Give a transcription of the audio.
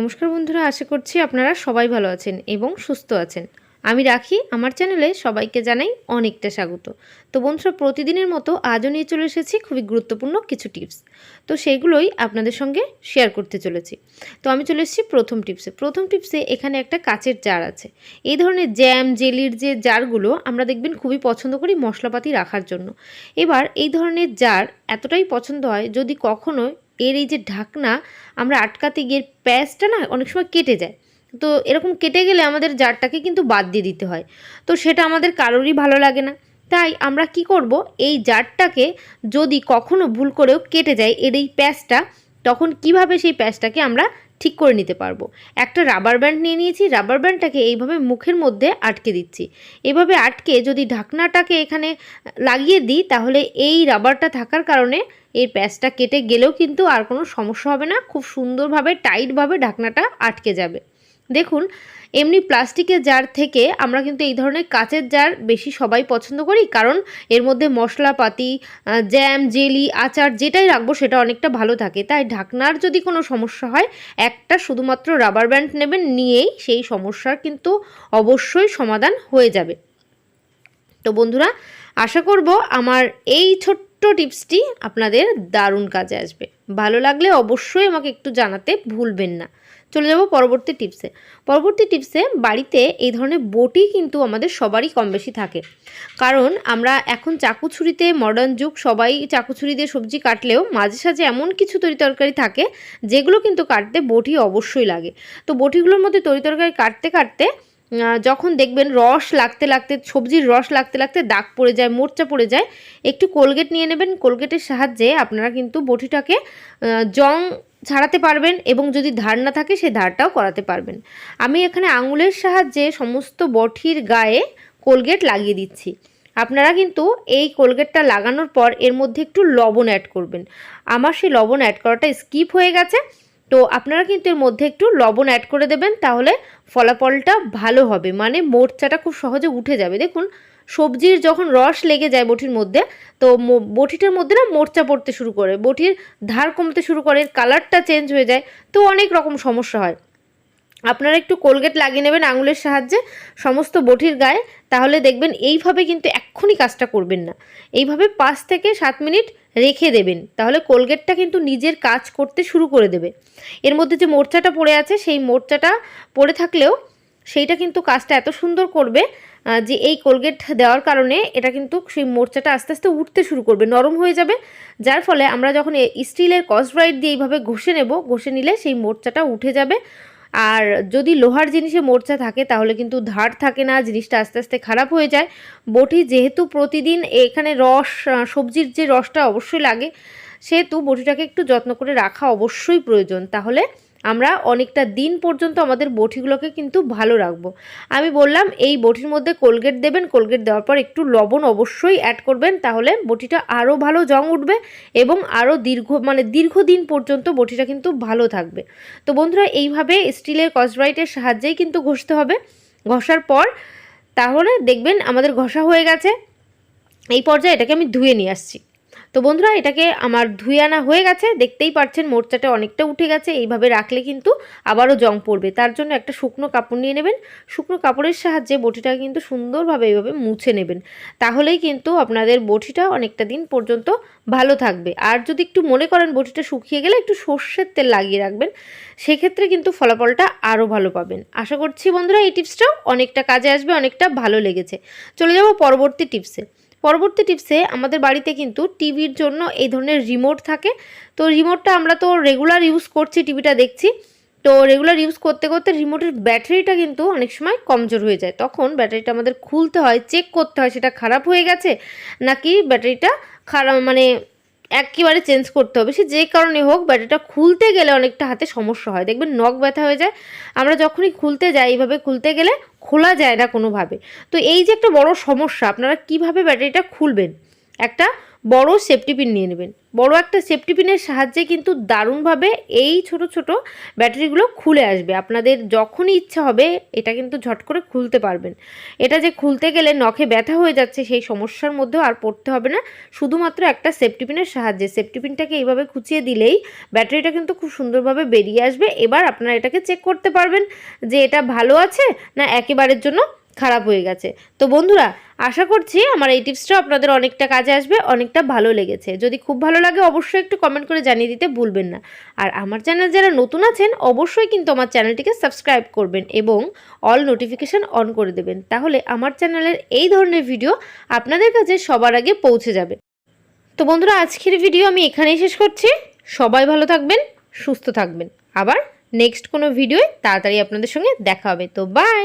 নমস্কার বন্ধুরা, আশা করছি আপনারা সবাই ভালো আছেন এবং সুস্থ আছেন। আমি রাখি, আমার চ্যানেলে সবাইকে জানাই অনেকটা স্বাগত। তো বন্ধুরা, প্রতিদিনের মতো আজও নিয়ে চলে এসেছি খুবই গুরুত্বপূর্ণ কিছু টিপস। তো সেইগুলোই আপনাদের সঙ্গে শেয়ার করতে চলেছি। তো আমি চলে এসেছি প্রথম টিপসে। প্রথম টিপসে এখানে একটা কাচের জার আছে। এই ধরনের জ্যাম, জেলির যে জারগুলো, আমরা দেখবেন খুবই পছন্দ করি মশলাপাতি রাখার জন্য। এবার এই ধরনের জার এতটাই পছন্দ হয় যদি কখনো এর এই যে ঢাকনা আমরা আটকাতে গিয়ে প্যাঁচটা না অনেক সময় কেটে যায়। তো এরকম কেটে গেলে আমাদের জারটাকে কিন্তু বাদ দিয়ে দিতে হয়। তো সেটা আমাদের কারোরই ভালো লাগে না। তাই আমরা কি করব? এই জারটাকে যদি কখনো ভুল করেও কেটে যায়, এর এই প্যাঁচটা তখন কীভাবে সেই প্যাঁচটাকে আমরা ঠিক করে নিতে পারব? একটা রাবার ব্যান্ড নিয়ে নিয়েছি রাবার ব্যান্ডটাকে এইভাবে মুখের মধ্যে আটকে দিচ্ছি। এভাবে আটকে যদি ঢাকনাটাকে এখানে লাগিয়ে দিই, তাহলে এই রাবারটা থাকার কারণে এর প্যাঁচটা কেটে গেলেও কিন্তু আর কোনো সমস্যা হবে না। খুব সুন্দরভাবে টাইটভাবে ঢাকনাটা আটকে যাবে। দেখুন, এমনি প্লাস্টিকের জার থেকে আমরা কিন্তু এই ধরনের কাচের জার বেশি সবাই পছন্দ করি, কারণ এর মধ্যে মশলাপাতি জ্যাম জেলি আচার যেটাই রাখব সেটা অনেকটা ভালো থাকে। তাই ঢাকনার যদি কোনো সমস্যা হয়, একটা শুধুমাত্র রাবার ব্যান্ড নেবেন, নিয়েই সেই সমস্যার কিন্তু অবশ্যই সমাধান হয়ে যাবে। তো বন্ধুরা, আশা করব আমার এই ছোট্ট টিপসটি আপনাদের দারুণ কাজে আসবে। ভালো লাগলে অবশ্যই আমাকে একটু জানাতে ভুলবেন না। চলে যাব পরবর্তী টিপসে পরবর্তী টিপসে বাড়িতে এই ধরনের বটি কিন্তু আমাদের সবারই কম বেশি থাকে। কারণ আমরা এখন চাকু ছুরিতে মডার্ন যুগ, সবাই চাকু ছুরি দিয়ে সবজি কাটলেও মাঝে সাঝে এমন কিছু তরি তরকারি থাকে, যেগুলো কিন্তু কাটতে বটি অবশ্যই লাগে। তো বটিগুলোর মধ্যে তরি তরকারি কাটতে কাটতে যখন দেখবেন রস লাগতে লাগতে, সবজির রস লাগতে লাগতে দাগ পড়ে যায়, মোর্চা পড়ে যায়, একটু কোলগেট নিয়ে নেবেন। কোলগেটের সাহায্যে আপনারা কিন্তু বটিটাকে জং ছাড়াতে পারবেন এবং যদি ধার না থাকে সেই ধারটাও করাতে পারবেন। আমি এখানে আঙুলের সাহায্যে সমস্ত বঠির গায়ে কোলগেট লাগিয়ে দিচ্ছি। আপনারা কিন্তু এই কোলগেটটা লাগানোর পর এর মধ্যে একটু লবণ অ্যাড করবেন। আমার সেই লবণ অ্যাড করাটা স্কিপ হয়ে গেছে। তো আপনারা কিন্তু এর মধ্যে একটু লবণ অ্যাড করে দেবেন, তাহলে ফলাফলটা ভালো হবে। মানে মোর্চাটা খুব সহজে উঠে যাবে। দেখুন সবজির যখন রস লেগে যায় বটির মধ্যে, তো বটিটার মধ্যে না মোর্চা পড়তে শুরু করে। বটির ধার কমতে শুরু করে, কালারটা চেঞ্জ হয়ে যায়, তো অনেক রকম সমস্যা হয়। আপনারা একটু কোলগেট লাগিয়ে নেবেন আঙুলের সাহায্যে সমস্ত বটির গায়ে, তাহলে দেখবেন এইভাবে কিন্তু এক্ষুনি কাজটা করবেন না। এইভাবে পাঁচ থেকে সাত মিনিট রেখে দেবেন, তাহলে কোলগেটটা কিন্তু নিজের কাজ করতে শুরু করে দেবে। এর মধ্যে যে মোর্চাটা পড়ে আছে, সেই মোর্চাটা পড়ে থাকলেও সেইটা কিন্তু কাজটা এত সুন্দর করবে যে এই কোলগেট দেওয়ার কারণে এটা কিন্তু সেই মোর্চাটা আস্তে আস্তে উঠতে শুরু করবে, নরম হয়ে যাবে। যার ফলে আমরা যখন স্টিলের কসব্রাইট দিয়ে এইভাবে ঘষে নেব, ঘষে নিলে সেই মোর্চাটা উঠে যাবে। আর যদি লোহার জিনিসে মোর্চা থাকে, তাহলে কিন্তু ধার থাকে না, জিনিসটা আস্তে আস্তে খারাপ হয়ে যায়। বটি যেহেতু প্রতিদিন এখানে রস সবজির যে রসটা অবশ্যই লাগে, সেহেতু বটিটাকে একটু যত্ন করে রাখা অবশ্যই প্রয়োজন। তাহলে আমরা অনেকটা দিন পর্যন্ত আমাদের বটিগুলোকে কিন্তু ভালো রাখব। আমি বললাম, এই বটির মধ্যে কোলগেট দেবেন, কোলগেট দেওয়ার পর একটু লবণ অবশ্যই অ্যাড করবেন, তাহলে বটিটা আরও ভালো জং উঠবে এবং আরও দীর্ঘ মানে দীর্ঘদিন পর্যন্ত বটিটা কিন্তু ভালো থাকবে। তো বন্ধুরা, এইভাবে স্টিলের কসব্রাইটের সাহায্যেই কিন্তু ঘষতে হবে। ঘষার পর তাহলে দেখবেন আমাদের ঘষা হয়ে গেছে। এই পর্যায়ে এটাকে আমি ধুয়ে নিয়ে আসছি। তো বন্ধুরা, এটাকে আমার ধুয়ে আনা হয়ে গেছে। দেখতেই পাচ্ছেন, মোর্চাটা অনেকটা উঠে গেছে। এইভাবে রাখলে কিন্তু আবারও জং পড়বে। তার জন্য একটা শুকনো কাপড় নিয়ে নেবেন। শুকনো কাপড়ের সাহায্যে বটিটা কিন্তু সুন্দরভাবে এইভাবে মুছে নেবেন। তাহলেই কিন্তু আপনাদের বটিটা অনেকটা দিন পর্যন্ত ভালো থাকবে। আর যদি একটু মনে করেন বটিটা শুকিয়ে গেলে, একটু সর্ষের তেল লাগিয়ে রাখবেন। সেক্ষেত্রে কিন্তু ফলাফলটা আরও ভালো পাবেন। আশা করছি বন্ধুরা, এই টিপসটাও অনেকটা কাজে আসবে, অনেকটা ভালো লেগেছে। চলে যাব পরবর্তী টিপসে। পরবর্তী টিপসে আমাদের বাড়িতে কিন্তু টিভির জন্য এই ধরনের রিমোট থাকে। তো রিমোটটা আমরা তো রেগুলার ইউজ করছি, টিভিটা দেখছি। তো রেগুলার ইউজ করতে করতে রিমোটের ব্যাটারিটা কিন্তু অনেক সময় কমজোর হয়ে যায়। তখন ব্যাটারিটা আমাদের খুলতে হয় চেক করতে হয় সেটা খারাপ হয়ে গেছে নাকি ব্যাটারিটা খারাপ মানে একেবারে চেঞ্জ করতে হবে। সে যে কারণে হোক ব্যাটারিটা খুলতে গেলে অনেকটা হাতে সমস্যা হয়। দেখবেন নখ ব্যথা হয়ে যায়। আমরা যখনই খুলতে যাই, এইভাবে খুলতে গেলে খোলা যায় না কোনোভাবে। তো এই যে একটা বড় সমস্যা আপনারা কীভাবে ব্যাটারিটা খুলবেন? একটা বড় সেফটি পিন নিয়ে নেবেন। বড় একটা সেফটি পিনের সাহায্যে কিন্তু দারুণভাবে এই ছোট ছোট ব্যাটারিগুলো খুলে আসবে। আপনাদের যখনই ইচ্ছা হবে এটা কিন্তু ঝট করে খুলতে পারবেন। এটা যে খুলতে গেলে নখে ব্যথা হয়ে যাচ্ছে সেই সমস্যার মধ্যেও আর পড়তে হবে না। শুধুমাত্র একটা সেফটি পিনের সাহায্যে। সেফটি পিনটাকে এইভাবে খুঁচিয়ে দিলেই ব্যাটারিটা কিন্তু খুব সুন্দরভাবে বেরিয়ে আসবে। এবার আপনারা এটাকে চেক করতে পারবেন যে এটা ভালো আছে না একেবারের জন্য খারাপ হয়ে গেছে। তো বন্ধুরা, আশা করছি আমার এই টিপসটা আপনাদের অনেকটা কাজে আসবে, অনেকটা ভালো লেগেছে। যদি খুব ভালো লাগে অবশ্যই একটু কমেন্ট করে জানিয়ে দিতে ভুলবেন না। আর আমার চ্যানেল যারা নতুন আছেন, অবশ্যই কিন্তু আমার চ্যানেলটিকে সাবস্ক্রাইব করবেন এবং অল নোটিফিকেশান অন করে দেবেন। তাহলে আমার চ্যানেলের এই ধরনের ভিডিও আপনাদের কাছে সবার আগে পৌঁছে যাবে। তো বন্ধুরা, আজকের ভিডিও আমি এখানেই শেষ করছি। সবাই ভালো থাকবেন, সুস্থ থাকবেন। আবার নেক্সট কোনো ভিডিওয় তাড়াতাড়ি আপনাদের সঙ্গে দেখা হবে। তো বাই